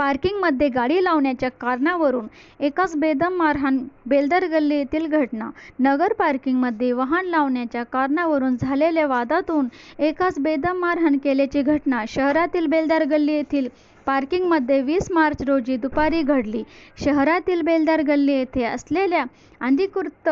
पार्किंगमध्ये गाडी लावण्याच्या कारणावरून एकास बेदम मारहाण बेलदर गल्ली येथील घटना. नगर पार्किंगमध्ये वाहन लावण्याच्या कारणावरून झालेल्या वादातून एकास बेदम मारहाण केल्याची घटना शहरातील बेलदार गल्ली येथील पार्किंगमध्ये वीस मार्च रोजी दुपारी घडली. शहरातील बेलदार गल्ली येथे असलेल्या अंधिकृत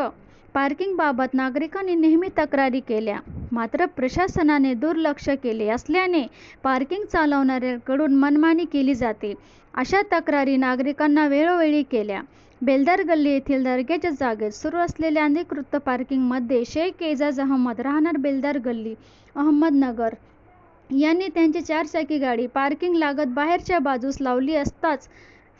पार्किंगबाबत नागरिकांनी नेहमी तक्रारी केल्या. मात्र प्रशासनाने दुर्लक्ष केले असल्याने पार्किंग चालवणाऱ्यांकडून मनमानी केली जाते. अशा तक्रारी नागरिकांना वेळोवेळी केल्या. बेलदार गल्ली येथील दर्ग्याच्या जागेत सुरू असलेल्या अनधिकृत पार्किंगमध्ये शेख एजाज अहमद राहणार बेलदार गल्ली अहमदनगर. यांनी त्यांची चारचाकी गाडी पार्किंग लागत बाहेरच्या बाजूस लावली असताच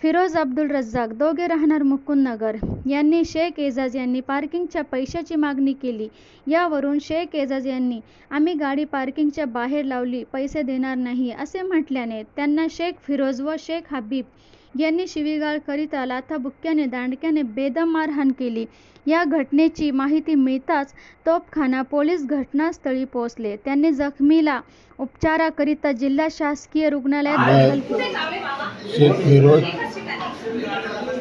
फिरोज अब्दुल रज्जाक दोघे राहणार मुकुंदनगर. यांनी शेख एजाज यांनी पार्किंगच्या पैशाची मागणी केली. यावरून शेख एजाज यांनी आम्ही गाडी पार्किंगच्या बाहेर लावली पैसे देणार नाही असे म्हटल्याने त्यांना शेख फिरोज व शेख हबीब यांनी शिवीगाळ करीत लाथाबुक्क्याने दांडक्याने बेदम मारहाण केली. या घटनेची माहिती मिळताच तोपखाना पोलीस घटनास्थळी पोहोचले. त्यांनी जखमीला उपचाराकरिता जिल्हा शासकीय रुग्णालयात दाखल केले. शेख फिरोज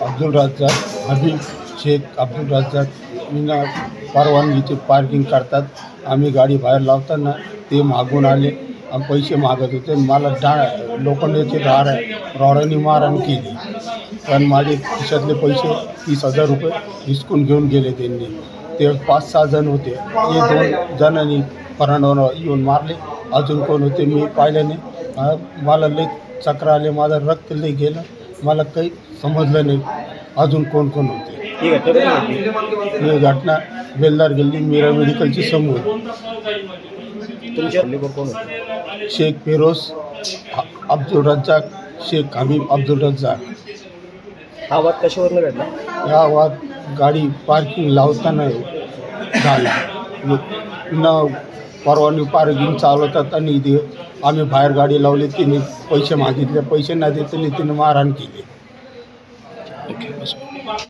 अब्दुल राजाक हबीब शेख अब्दुल राजाक विना परवानगीचे पार्किंग करतात. आम्ही गाडी बाहेर लावताना ते मागून आले. आणि पैसे मागत होते. मला डा लोखंडाची राड रॉडाने मारहाण केली. पण माझे खिशातले पैसे तीस हजार रुपये हिसकून घेऊन गेले त्यांनी. ते पाच सहा जण होते. हे दोन जणांनी फरांडवर येऊन मारले. अजून कोण होते मी पाहिल्याने नाही. आ, मला लई चक्र आले माझं रक्त लई गेलं. मला काही समजलं नाही. अजून कोण कोण होते? ही घटना कधी घडली? ही घटना बेलदार गल्ली मीरा मेडिकलची समोर. तुमच्या कोण होते? शेख फिरोज अ- अब्दुल रज्जाक शेख हबीब अब्दुल रज्जाक. हा वाद कशावरनं घडला? या वाद गाडी पार्किंग लावताना झाला. न परवानगी पार्किंग चालवतात आणि इथे आम्ही बाहेर गाडी लावली तिने पैसे मागितले. पैसे नाही देतले तिने मारहाण केली. ओके बस.